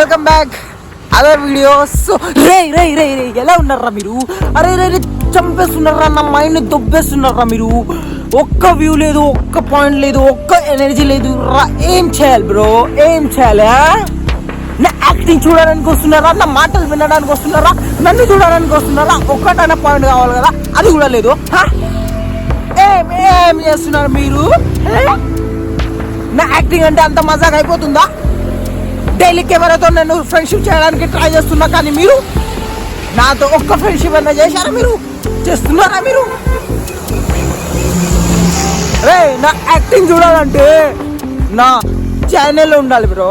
Welcome back. Other videos రే రే రే రే ఎలా ఉన్నారా మీరు? అరే రే రే చంపేస్తున్నారా? నా మైండ్ దొబ్బేస్తున్నారా మీరు? ఒక్క వ్యూ లేదు ఒక్క పాయింట్ లేదు ఒక్క ఎనర్జీ లేదు. రా ఏం చేయాలి బ్రో ఏం చేయాలి నా యాక్టింగ్ చూడడానికి వస్తున్నారా? నా మాటలు వినడానికి వస్తున్నారా? నన్ను చూడడానికి వస్తున్నారా? ఒక్కటైనా పాయింట్ కావాలి కదా? అది కూడా లేదు. ఏం ఏం చేస్తున్నారు మీరు? నా యాక్టింగ్ అంటే అంత మజాగా అయిపోతుందా డైలీ కెమెరాతో నేను ఫ్రెండ్షిప్ చేయడానికి ట్రై చేస్తున్నా కానీ మీరు నాతో ఒక్క ఫ్రెండ్షిప్ అన్న చేశారా మీరు? చేస్తున్నారా మీరు? రే నా యాక్టింగ్ చూడాలంటే నా ఛానల్ ఉండాలి బ్రో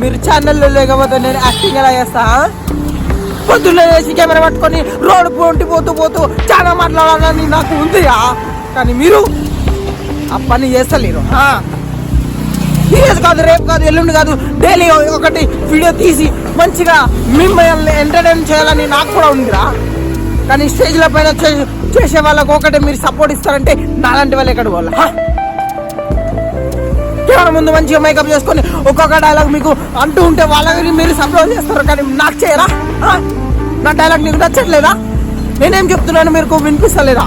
మీరు ఛానల్లో లేకపోతే నేను యాక్టింగ్ ఎలా చేస్తా? పొద్దున్నే వేసి కెమెరా పట్టుకొని రోడ్డు పొంటి పోతూ పోతూ చాలా మాట్లాడాలని నాకు ఉందిరా. కానీ మీరు ఆ పని చేస్తలేరు. ఈరోజు కాదు రేపు కాదు ఎల్లుండి కాదు డైలీ ఒకటి వీడియో తీసి మంచిగా మిమ్మల్ని ఎంటర్టైన్ చేయాలని నాకు కూడా ఉందిరా. కానీ స్టేజ్ల పైన చేసే వాళ్ళకు ఒకటే మీరు సపోర్ట్ ఇస్తారంటే నాలాంటి వాళ్ళు ఎక్కడ వాళ్ళ కెమెరా ముందు మంచిగా మేకప్ చేసుకొని ఒక్కొక్క డైలాగ్ మీకు అంటూ ఉంటే వాళ్ళకి మీరు సపోర్ట్ చేస్తారు కానీ నాకు చేయరా? నా డైలాగ్ నీకు నచ్చట్లేదా? నేనేం చెప్తున్నాను మీకు వినిపిస్తలేదా?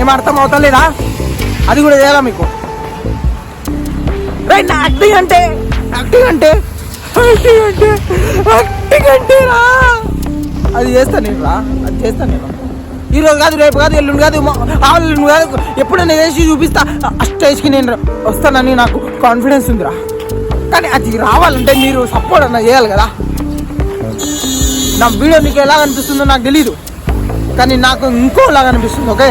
ఏం అర్థం అవుతలేదా? అది కూడా చేయాలా మీకు? రైట్ యాక్టింగ్ అంటే యాక్టింగ్ అంటే యాక్టింగ్ అంటే యాక్టింగ్ అంటే రా. అది చేస్తాను నేను రా అది చేస్తాను నేను ఈ రోజు కాదు రేపు కాదు ఎల్లుండి కాదు మా- ఎల్లుండి కాదు ఎప్పుడైనా వేసి చూపిస్తా. అష్ట స్టేజ్కి నేను వస్తానని నాకు కాన్ఫిడెన్స్ ఉందిరా. కానీ అది రావాలంటే మీరు సపోర్ట్ అన్న చేయాలి కదా. నా వీడియో నీకు ఎలా అనిపిస్తుందో నాకు తెలీదు. కానీ నాకు ఇంకోలాగా అనిపిస్తుంది ఓకే?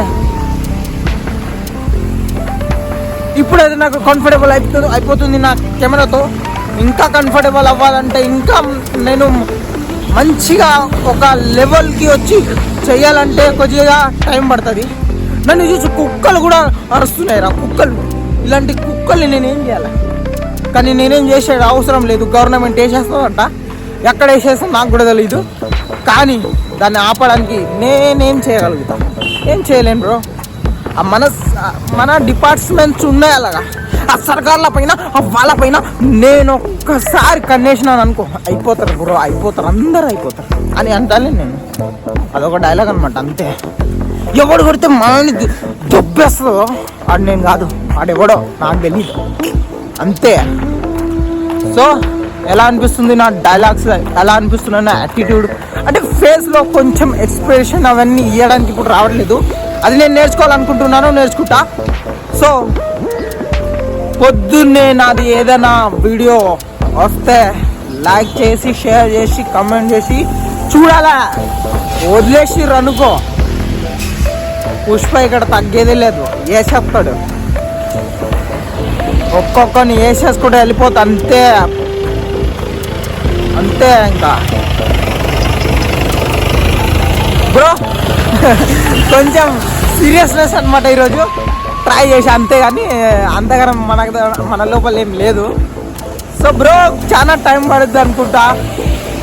ఇప్పుడైతే నాకు కంఫర్టబుల్ అయిపోతుంది అయిపోతుంది నా కెమెరాతో ఇంకా కంఫర్టబుల్ అవ్వాలంటే ఇంకా నేను మంచిగా ఒక లెవెల్కి వచ్చి చేయాలంటే కొద్దిగా టైం పడుతుంది. నన్ను చూసి కుక్కలు కూడా అరుస్తున్నాయి రా కుక్కలు. ఇలాంటి కుక్కల్ని నేనేం చేయాలి? కానీ నేనేం చేసే అవసరం లేదు. గవర్నమెంట్ వేసేస్తుందంట. ఎక్కడ వేసేస్తా నాకు కూడా తెలియదు కానీ దాన్ని ఆపడానికి నేనేం చేయగలుగుతాను ఏం చేయలేను బ్రో. మన మన డిపార్ట్మెంట్స్ ఉన్నాయి అలాగా. ఆ సర్కార్ల పైన వాళ్ళ పైన నేను ఒక్కసారి కన్నేసినాను అనుకో. అయిపోతారు బ్రో అయిపోతారు అందరూ అయిపోతారు. అని అంటాను నేను. అదొక డైలాగ్ అనమాట అంతే. ఎవడు కొడితే మనల్ని దు- దొబ్బేస్తుందో ఆడు నేను కాదు ఆడెవడో నాకు తెలియదు అంతే. సో ఎలా అనిపిస్తుంది నా డైలాగ్స్ ఎలా అనిపిస్తుంది నా యాటిట్యూడ్ అంటే ఫేస్లో కొంచెం ఎక్స్ప్రెషన్ అవన్నీ ఇవ్వడానికి ఇప్పుడు రావట్లేదు. అది నేను నేర్చుకోవాలనుకుంటున్నాను నేర్చుకుంటా. సో పొద్దున్నే నాది ఏదైనా వీడియో వస్తే లైక్ చేసి షేర్ చేసి కమెంట్ చేసి చూడాలా? వదిలేసి అనుకో. పుష్ప ఇక్కడ తగ్గేదే లేదు. వేసేస్తాడు ఒక్కొక్కని ఒక్కొక్కరిని వేసేసుకుంటూ వెళ్ళిపోతా అంతే. అంతే ఇంకా. బ్రో కొంచెం సీరియస్నెస్ అనమాట ఈరోజు. ట్రై చేసి అంతే కానీ అంతగా మనకు మన లోపల ఏం లేదు. సో బ్రో చాలా టైం పడుద్ది అనుకుంటా.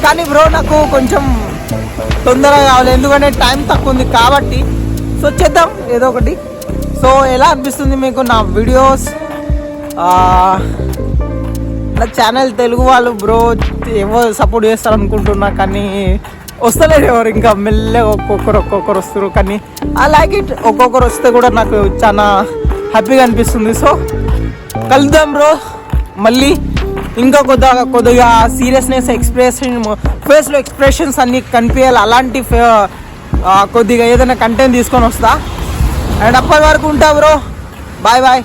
కానీ బ్రో నాకు కొంచెం తొందరగా కావాలి. ఎందుకంటే టైం తక్కువ ఉంది కాబట్టి. సో చేద్దాం ఏదో ఒకటి. సో ఎలా అనిపిస్తుంది మీకు నా వీడియోస్ నా ఛానల్ తెలుగు వాళ్ళు బ్రో ఏవో సపోర్ట్ చేస్తారు అనుకుంటున్నా కానీ వస్తలేదు ఎవరు. ఇంకా మెల్లగా ఒక్కొక్కరు ఒక్కొక్కరు వస్తారు కానీ ఐ లైక్ ఇట్ ఒక్కొక్కరు వస్తే కూడా నాకు చాలా హ్యాపీగా అనిపిస్తుంది. సో కలుద్దాం బ్రో. మళ్ళీ ఇంకా కొద్దిగా కొద్దిగా సీరియస్నెస్ ఎక్స్ప్రెషన్ ఫేస్లో ఎక్స్ప్రెషన్స్ అన్నీ కనిపించాలి. అలాంటి ఫే- కొద్దిగా ఏదైనా కంటెంట్ తీసుకొని వస్తా. అండ్ అప్పటి వరకు ఉంటా బ్రో. Bye bye.